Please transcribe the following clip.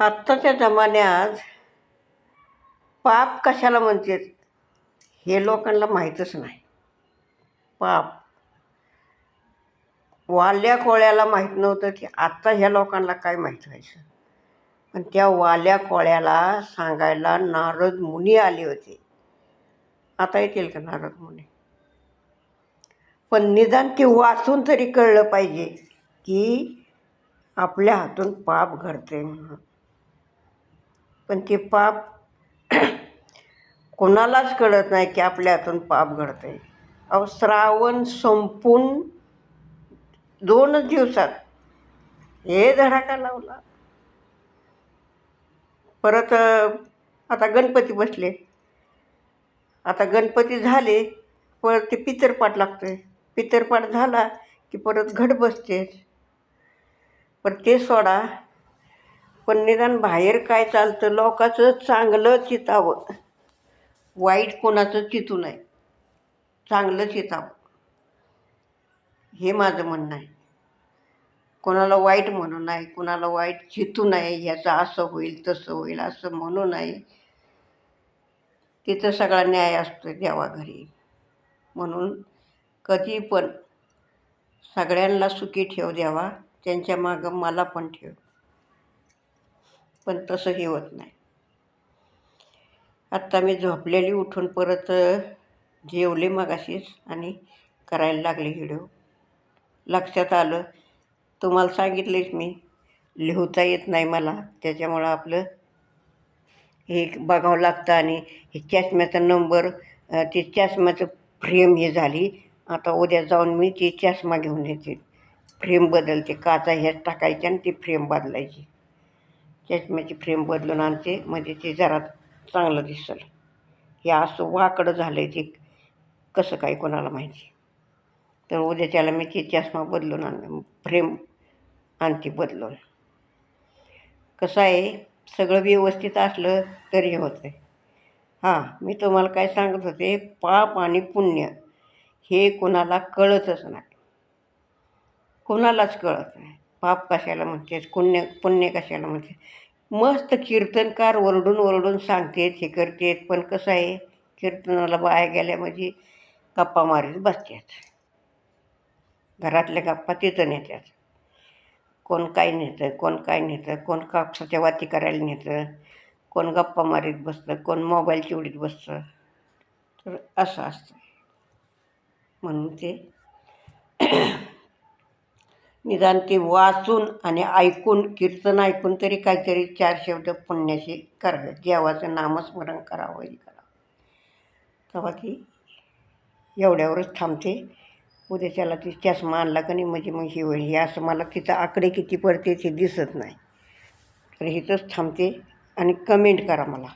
आत्ताच्या जमान्यात पाप कशाला म्हणतात? हे लोकांना माहीतच नाही. पाप. वाल्या कोळ्याला माहीत नव्हतं की आत्ता ह्या लोकांना काय माहीत व्हायचं? पण त्या वाल्या कोळ्याला सांगायला नारद मुनी आले होते. आता येतील का नारद मुनी? पण निदान ते वाचून तरी कळलं पाहिजे की आपल्या हातून पाप घडते म्हणून. पण ते पाप कोणालाच कळत नाही की आपल्या हातून पाप आहे अहो श्रावण संपून दोनच दिवसात हे धडाका लावला. परत आता गणपती बसले. आता गणपती झाले परत ते पितरपाट लागतोय. पितरपाट झाला की परत घट बसतेच. पण ते सोडा पण निदान बाहेर काय चालतं लोकांचं चांगलं चितावं. वाईट कोणाचं चितू नये चांगलं चितावं. हे माझं म्हणणं आहे. कोणाला वाईट म्हणू नये कोणाला वाईट चितू नये ह्याचं असं होईल तसं होईल असं म्हणू नये. तिथं सगळा न्याय असतो देवाघरी म्हणून कधी पण सगळ्यांना सुखी ठेव द्यावा त्यांच्या मागं मला पण ठेव. पण तसं हे होत नाही. आत्ता मी झोपलेली उठून परत जेवले मगाशीच आणि करायला लागले व्हिडिओ. लक्षात आलं. तुम्हाला सांगितलेच मी. लिहूता येत नाही मला. त्याच्यामुळं आपलं हे बघावं लागतं आणि हे चष्म्याचा नंबर ते चष्म्याचं फ्रेम हे झाली. आता उद्या जाऊन मी ती चष्मा घेऊन येते. फ्रेम बदलते. काचा ह्याच टाकायची आणि ती फ्रेम बदलायची. चष्म्याची फ्रेम बदलून आणते. म्हणजे ते जरा चांगलं दिसल. हे असं वाकडं झालं आहे ते. कसं काय कोणाला माहिती? तर उद्याच्याला मी ती चष्मा बदलून आण फ्रेम आणते बदलून. कसं आहे? सगळं व्यवस्थित असलं तरी होतं आहे हां मी तुम्हाला काय सांगत होते? पाप आणि पुण्य हे कोणाला कळतच नाही. कोणालाच कळत नाही. पाप कशाला म्हणतेस? पुण्य पुण्य कशाला म्हणते मस्त कीर्तनकार ओरडून ओरडून सांगतेत हे करतेत पण कसं आहे? कीर्तनाला बाया गेल्या म्हणजे गप्पा मारीत बसतात घरातल्या गप्पा तिथं नेतात कोण काय नेतं कोण काय नेतं कोण कापसाच्या वाती करायला नेतं कोण गप्पा मारीत बसतं कोण मोबाईल चिवडीत बसतं. तर असं असतं. म्हणून ते निदान ते वाचून आणि ऐकून कीर्तन ऐकून तरी काहीतरी चार शब्द पुण्याशी करावे देवाचं नामस्मरण करावं करावं तेव्हा ती एवढ्यावरच थांबते. उद्याच्याला ती चष्मा आणला का नाही म्हणजे मग ही हे असं मला तिचं आकडे किती पडते ते दिसत नाही. तर हिथंच थांबते आणि कमेंट करा मला.